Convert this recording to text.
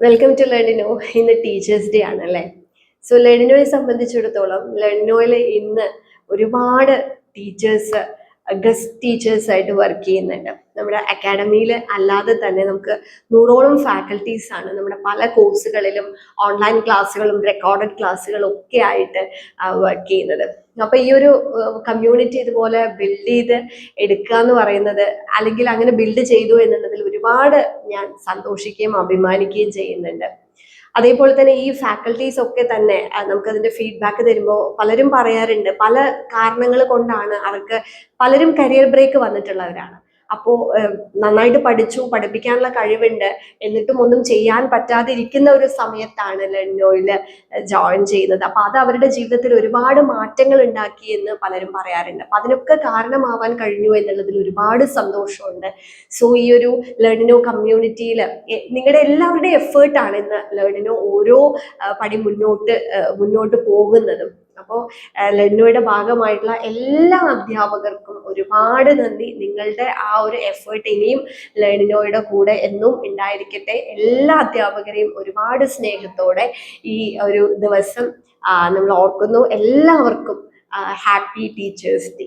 Welcome to Learnino ഇന്ന് teachers day ആണ് അല്ലേ? സോ ലേണിനോയെ സംബന്ധിച്ചിടത്തോളം ലേണിനോയിൽ ഇന്ന് ഒരുപാട് ടീച്ചേഴ്സ് ഗസ്റ്റ് ടീച്ചേഴ്സ് ആയിട്ട് വർക്ക് ചെയ്യുന്നുണ്ട്. നമ്മുടെ അക്കാഡമിയിൽ അല്ലാതെ തന്നെ നമുക്ക് നൂറോളം ഫാക്കൽറ്റീസ് ആണ്. നമ്മുടെ പല കോഴ്സുകളിലും ഓൺലൈൻ ക്ലാസ്സുകളും റെക്കോർഡഡ് ക്ലാസ്സുകളും ഒക്കെ ആയിട്ട് വർക്ക് ചെയ്യുന്നത്. അപ്പൊ ഈ ഒരു കമ്മ്യൂണിറ്റി ഇതുപോലെ ബിൽഡ് ചെയ്ത് എടുക്കുക എന്ന് പറയുന്നത് അല്ലെങ്കിൽ അങ്ങനെ ബിൽഡ് ചെയ്തു എന്നുള്ളതിൽ ഒരുപാട് ഞാൻ സന്തോഷിക്കുകയും അഭിമാനിക്കുകയും ചെയ്യുന്നുണ്ട്. അതേപോലെ തന്നെ ഈ ഫാക്കൽറ്റീസ് ഒക്കെ തന്നെ നമുക്കതിന്റെ ഫീഡ്ബാക്ക് തരുമ്പോൾ പലരും പറയാറുണ്ട് പല കാരണങ്ങൾ കൊണ്ടാണ് അവർക്ക് പലരും കരിയർ ബ്രേക്ക് വന്നിട്ടുള്ളവരാണ്. അപ്പോൾ നന്നായിട്ട് പഠിച്ചു പഠിപ്പിക്കാനുള്ള കഴിവുണ്ട്. എന്നിട്ടും ഒന്നും ചെയ്യാൻ പറ്റാതിരിക്കുന്ന ഒരു സമയത്താണ് ലെന്നോയിൽ ജോയിൻ ചെയ്യുന്നത്. അപ്പൊ അത് അവരുടെ ജീവിതത്തിൽ ഒരുപാട് മാറ്റങ്ങൾ ഉണ്ടാക്കി എന്ന് പലരും പറയാറുണ്ട്. അപ്പൊ അതിനൊക്കെ കാരണമാവാൻ കഴിഞ്ഞു എന്നുള്ളതിൽ ഒരുപാട് സന്തോഷമുണ്ട്. സോ ഈ ഒരു ലേണിനോ കമ്മ്യൂണിറ്റിയിൽ നിങ്ങളുടെ എല്ലാവരുടെയും എഫേർട്ടാണ് ഇന്ന് ലേണിനോ ഓരോ പടി മുന്നോട്ട് മുന്നോട്ട് പോകുന്നതും. അപ്പോൾ ലെന്നോയുടെ ഭാഗമായിട്ടുള്ള എല്ലാ അധ്യാപകർക്കും ഒരുപാട് നന്ദി. നിങ്ങളുടെ ആ ഒരു എഫേർട്ട് ഇനിയും ലേണിനോയുടെ കൂടെ എന്നും ഉണ്ടായിരിക്കട്ടെ. എല്ലാ അധ്യാപകരെയും ഒരുപാട് സ്നേഹത്തോടെ ഈ ഒരു ദിവസം നമ്മൾ ഓർക്കുന്നു. എല്ലാവർക്കും ഹാപ്പി ടീച്ചേഴ്സ് ഡേ.